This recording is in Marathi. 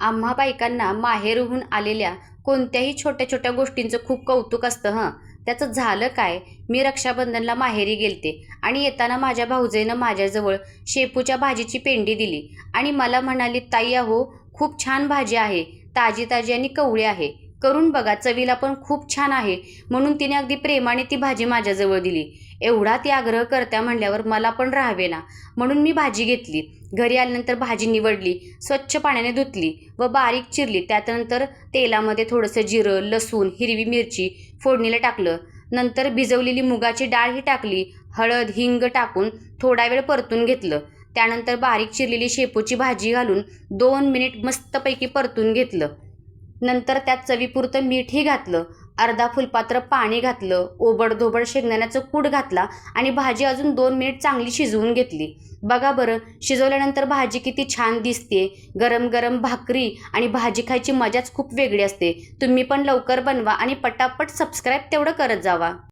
आम्हा बायकांना माहेरहून आलेल्या कोणत्याही छोट्या छोट्या गोष्टींचं खूप कौतुक असतं हं. त्याचं झालं काय? मी रक्षाबंधनला माहेरी गेलते आणि येताना माझ्या भाऊजेनं माझ्याजवळ शेपूच्या भाजीची पेंडी दिली आणि मला म्हणाली ताई अहो खूप छान भाजी आहे ताजी ताजी आणि कवळी आहे. करून बघा चवीला पण खूप छान आहे. म्हणून तिने अगदी प्रेमाने ती भाजी माझ्याजवळ दिली. एवढा ती आग्रह करत्या म्हणल्यावर मला पण राहावे ना म्हणून मी भाजी घेतली. घरी आल्यानंतर भाजी निवडली स्वच्छ पाण्याने धुतली व बारीक चिरली. त्यानंतर तेलामध्ये थोडंसं जिरं लसूण हिरवी मिरची फोडणीला टाकलं. नंतर भिजवलेली मुगाची डाळ ही टाकली. हळद हिंग टाकून थोडा वेळ परतून घेतलं. त्यानंतर बारीक चिरलेली शेपूची भाजी घालून दोन मिनिट मस्तपैकी परतून घेतलं. नंतर त्यात चवीपुरतं मीठही घातलं. अर्धा फुलपात्र पाणी घातलं ओबडधोबड शेंगदाण्याचं कूट घातला आणि भाजी अजून दोन मिनिट चांगली शिजवून घेतली. बघा बरं शिजवल्यानंतर भाजी किती छान दिसते गरम गरम भाकरी आणि भाजी खायची मजाच खूप वेगळी असते. तुम्ही पण लवकर बनवा आणि पटापट सबस्क्राईब तेवढं करत जावा.